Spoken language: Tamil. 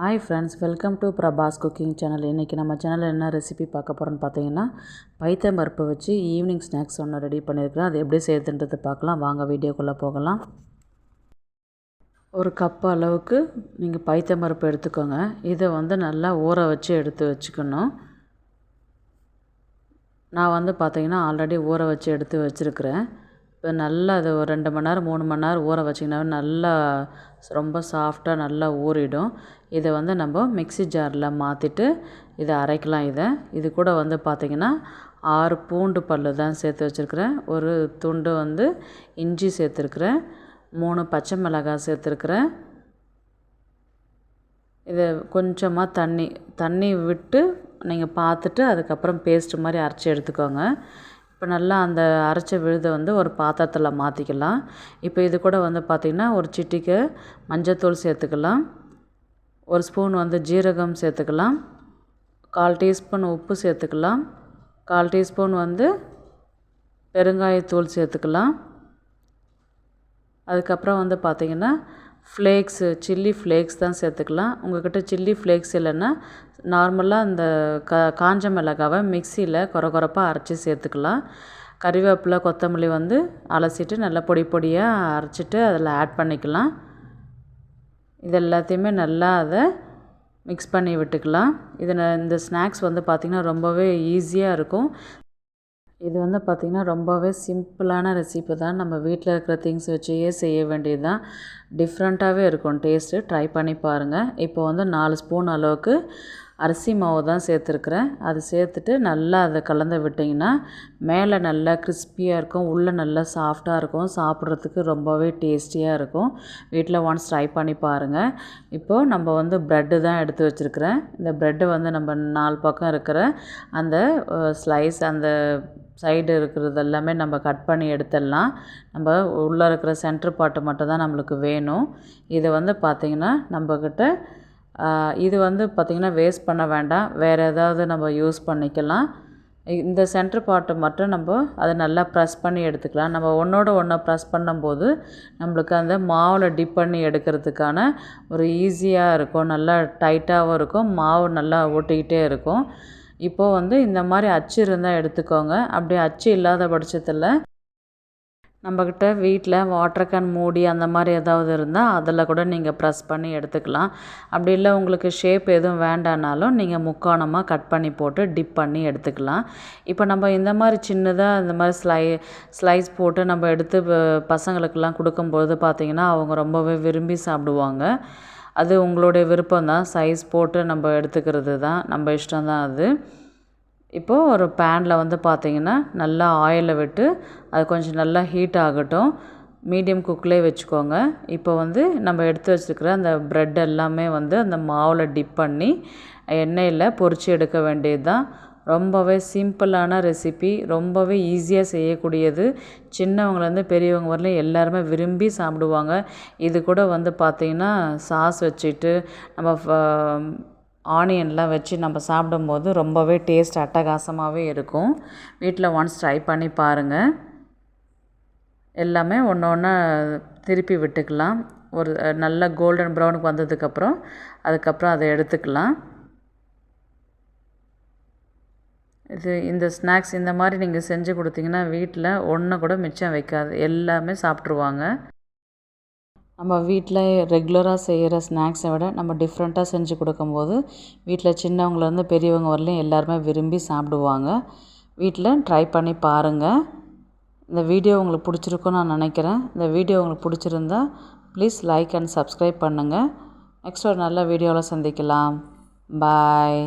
Hi friends welcome to Prabhas cooking channel இன்றைக்கி நம்ம சேனலில் என்ன ரெசிபி பார்க்க போகிறோன்னு பார்த்தீங்கன்னா பைத்தம் பருப்பு வச்சு ஈவினிங் ஸ்நாக்ஸ் ஒன்று ரெடி பண்ணியிருக்கிறேன். அது எப்படி செய்யுதுன்றது பார்க்கலாம். வாங்க வீடியோக்குள்ளே போகலாம். ஒரு கப் அளவுக்கு நீங்கள் பைத்தம் பருப்பு எடுத்துக்கோங்க. இதை வந்து நல்லா ஊற வச்சு எடுத்து வச்சுக்கணும். நான் வந்து பார்த்தீங்கன்னா ஆல்ரெடி ஊற வச்சு எடுத்து வச்சுருக்கிறேன். இப்போ நல்லா அது ஒரு ரெண்டு மணி நேரம் மூணு மணி நேரம் ஊற வச்சிங்கன்னா நல்லா ரொம்ப சாஃப்டாக நல்லா ஊறிடும். இதை வந்து நம்ம மிக்ஸி ஜாரில் மாற்றிட்டு இதை அரைக்கலாம் இதை. இது கூட வந்து பார்த்திங்கன்னா ஆறு பூண்டு பல் தான் சேர்த்து வச்சுருக்கிறேன். ஒரு துண்டு வந்து இஞ்சி சேர்த்துருக்குறேன். மூணு பச்சை மிளகாய் சேர்த்துருக்குறேன். இதை கொஞ்சமாக தண்ணி தண்ணி விட்டு நீங்கள் பார்த்துட்டு அதுக்கப்புறம் பேஸ்ட் மாதிரி அரைச்சி எடுத்துக்கோங்க. இப்போ நல்லா அந்த அரைச்ச விழுதை வந்து ஒரு பாத்திரத்தில் மாற்றிக்கலாம் இப்போ இது கூட வந்து பார்த்திங்கன்னா ஒரு சிட்டிக்கு மஞ்சத்தூள் சேர்த்துக்கலாம். ஒரு ஸ்பூன் வந்து ஜீரகம் சேர்த்துக்கலாம். கால் டீஸ்பூன் உப்பு சேர்த்துக்கலாம். கால் டீஸ்பூன் வந்து பெருங்காயத்தூள் சேர்த்துக்கலாம். அதுக்கப்புறம் வந்து பார்த்திங்கன்னா ஃப்ளேக்ஸு சில்லி ஃப்ளேக்ஸ் தான் சேர்த்துக்கலாம். உங்கள்கிட்ட சில்லி ஃப்ளேக்ஸ் இல்லைன்னா நார்மலாக அந்த க காஞ்ச மிளகாவை மிக்சியில் கொர கொரப்பாக அரைச்சி சேர்த்துக்கலாம். கறிவேப்பிலை கொத்தமல்லி வந்து அலசிட்டு நல்லா பொடி பொடியாக அரைச்சிட்டு அதில் ஆட் பண்ணிக்கலாம். இது எல்லாத்தையுமே நல்லா அதை மிக்ஸ் பண்ணி விட்டுக்கலாம். இதில் இந்த ஸ்நாக்ஸ் வந்து பார்த்திங்கன்னா ரொம்பவே ஈஸியாக இருக்கும். இது வந்து பார்த்திங்கன்னா ரொம்பவே சிம்பிளான ரெசிபி தான். நம்ம வீட்டில் இருக்கிற திங்ஸ் வச்சே செய்ய வேண்டியது தான். டிஃப்ரெண்ட்டாகவே இருக்கும். டேஸ்ட்டு ட்ரை பண்ணி பாருங்கள் இப்போ வந்து நாலு ஸ்பூன் அளவுக்கு அரிசி மாவு தான் சேர்த்துருக்குறேன். அது சேர்த்துட்டு நல்லா அதை கலந்து விட்டிங்கன்னா மேலே நல்லா கிறிஸ்பியாக இருக்கும். உள்ளே நல்லா சாஃப்டாக இருக்கும். சாப்பிட்றதுக்கு ரொம்பவே டேஸ்டியாக இருக்கும். வீட்டில் ஒன்ஸ் ட்ரை பண்ணி பாருங்கள் இப்போது நம்ம வந்து ப்ரெட்டு தான் எடுத்து வச்சுருக்குறேன். இந்த ப்ரெட்டு வந்து நம்ம நாலு பக்கம் இருக்கிற அந்த ஸ்லைஸ் அந்த சைடு இருக்கிறது எல்லாமே நம்ம கட் பண்ணி எடுத்துடலாம். நம்ம உள்ளே இருக்கிற சென்ட்ரு பாட்டு மட்டும் தான் நம்மளுக்கு வேணும். இதை வந்து பார்த்திங்கன்னா நம்மக்கிட்ட இது வந்து பார்த்திங்கன்னா வேஸ்ட் பண்ண வேண்டாம். வேறு ஏதாவது நம்ம யூஸ் பண்ணிக்கலாம். இந்த சென்ட்ரு பாட்டு மட்டும் நம்ம அதை நல்லா ப்ரெஸ் பண்ணி எடுத்துக்கலாம். நம்ம ஒன்றோட ஒன்றை ப்ரெஸ் பண்ணும்போது நம்மளுக்கு அந்த மாவில் டிப் பண்ணி எடுக்கிறதுக்கான ஒரு ஈஸியாக இருக்கும். நல்லா டைட்டாகவும் இருக்கும். மாவு நல்லா ஒட்டிக்கிட்டே இருக்கும். இப்போது வந்து இந்த மாதிரி அச்சு இருந்தால் எடுத்துக்கோங்க. அப்படி அச்சு இல்லாத பட்சத்தில் நம்மக்கிட்ட வீட்டில் வாட்டர் கேன் மூடி அந்த மாதிரி ஏதாவது இருந்தால் அதில் கூட நீங்கள் ப்ரெஸ் பண்ணி எடுத்துக்கலாம். அப்படி இல்லை உங்களுக்கு ஷேப் எதுவும் வேண்டானாலும் நீங்கள் முக்கோணமாக கட் பண்ணி போட்டு டிப் பண்ணி எடுத்துக்கலாம். இப்போ நம்ம இந்த மாதிரி சின்னதாக இந்த மாதிரி ஸ்லை ஸ்லைஸ் போட்டு நம்ம எடுத்து பசங்களுக்கெல்லாம் கொடுக்கும்போது பார்த்திங்கன்னா அவங்க ரொம்பவே விரும்பி சாப்பிடுவாங்க. அது உங்களுடைய விருப்பம் தான் சைஸ் போட்டு நம்ம எடுத்துக்கிறது தான் நம்ம இஷ்டம் தான் அது. இப்போது ஒரு பேனில் வந்து பார்த்திங்கன்னா நல்லா ஆயிலை விட்டு அது கொஞ்சம் நல்லா ஹீட் ஆகட்டும். மீடியம் குக்லேயே வச்சுக்கோங்க. இப்போ வந்து நம்ம எடுத்து வச்சுருக்கிற அந்த ப்ரெட் எல்லாமே வந்து அந்த மாவில் டிப் பண்ணி எண்ணெயில் பொறிச்சு எடுக்க வேண்டியது தான் ரொம்பவே சிம்பிளான ரெசிபி ரொம்பவே ஈஸியாக செய்யக்கூடியது. சின்னவங்கலேருந்து பெரியவங்க வரலையும் எல்லாருமே விரும்பி சாப்பிடுவாங்க. இது கூட வந்து பார்த்திங்கன்னா சாஸ் வச்சுட்டு நம்ம ஆனியன்லாம் வச்சு நம்ம சாப்பிடும்போது ரொம்பவே டேஸ்ட் அட்டகாசமாகவே இருக்கும். வீட்டில் ஒன்ஸ் ட்ரை பண்ணி பாருங்கள் எல்லாமே ஒன்று ஒன்று திருப்பி விட்டுக்கலாம். ஒரு நல்ல கோல்டன் ப்ரௌனுக்கு வந்ததுக்கப்புறம் அதுக்கப்புறம் அதை எடுத்துக்கலாம். இது இந்த ஸ்நாக்ஸ் இந்த மாதிரி நீங்கள் செஞ்சு கொடுத்தீங்கன்னா வீட்டில் ஒன்று கூட மிச்சம் வைக்காது. எல்லாமே சாப்பிட்ருவாங்க நம்ம வீட்டில் ரெகுலராக செய்கிற ஸ்நாக்ஸை விட நம்ம டிஃப்ரெண்ட்டாக செஞ்சு கொடுக்கும்போது வீட்டில் சின்னவங்கலேருந்து பெரியவங்க வரலையும் எல்லாருமே விரும்பி சாப்பிடுவாங்க. வீட்டில் ட்ரை பண்ணி பாருங்கள் இந்த வீடியோ உங்களுக்கு பிடிச்சிருக்குன்னு நான் நினைக்கிறேன். இந்த வீடியோ உங்களுக்கு பிடிச்சிருந்தா ப்ளீஸ் லைக் அண்ட் சப்ஸ்கிரைப் பண்ணுங்கள் நெக்ஸ்ட் ஒரு நல்ல வீடியோவில் சந்திக்கலாம். பாய்